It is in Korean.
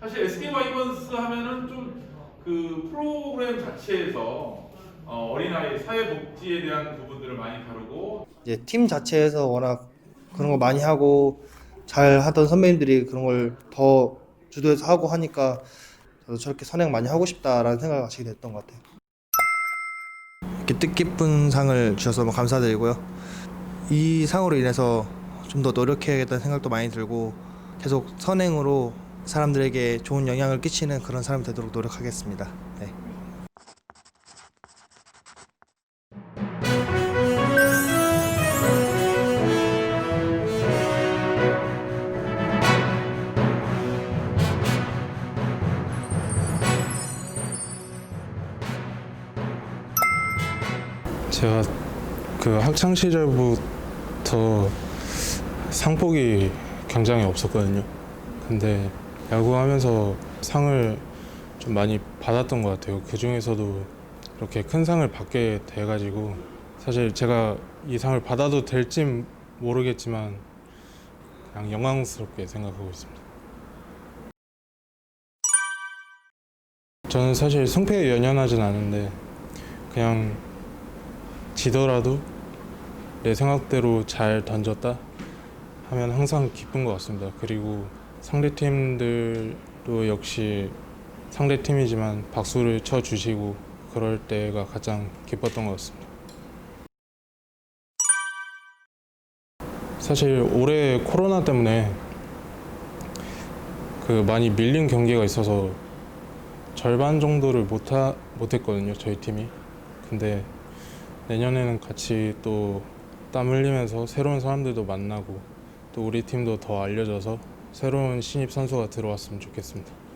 사실 SK 와이번스 하면은 좀 그 프로그램 자체에서 어, 어린아이 사회복지에 대한 부분들을 많이 다루고 이제 팀 자체에서 워낙 그런 거 많이 하고 잘 하던 선배님들이 그런 걸 더 주도해서 하고 하니까 저도 저렇게 선행 많이 하고 싶다라는 생각을 가지게 됐던 것 같아요. 이렇게 뜻깊은 상을 주셔서 너무 감사드리고요. 이 상으로 인해서 좀 더 노력해야겠다는 생각도 많이 들고 계속 선행으로 사람들에게 좋은 영향을 끼치는 그런 사람이 되도록 노력하겠습니다. 네. 제가 그 학창 시절부터 상복이 굉장히 없었거든요. 근데 야구하면서 상을 좀 많이 받았던 것 같아요. 그 중에서도 이렇게 큰 상을 받게 돼가지고 사실 제가 이 상을 받아도 될지 모르겠지만 그냥 영광스럽게 생각하고 있습니다. 저는 사실 승패에 연연하진 않은데 그냥 지더라도 내 생각대로 잘 던졌다 하면 항상 기쁜 것 같습니다. 그리고 상대 팀들도 역시 상대 팀이지만 박수를 쳐 주시고 그럴 때가 가장 기뻤던 것 같습니다. 사실 올해 코로나 때문에 그 많이 밀린 경기가 있어서 절반 정도를 못하, 못했거든요 저희 팀이 근데 내년에는 같이 또 땀 흘리면서 새로운 사람들도 만나고 또 우리 팀도 더 알려져서 새로운 신입 선수가 들어왔으면 좋겠습니다.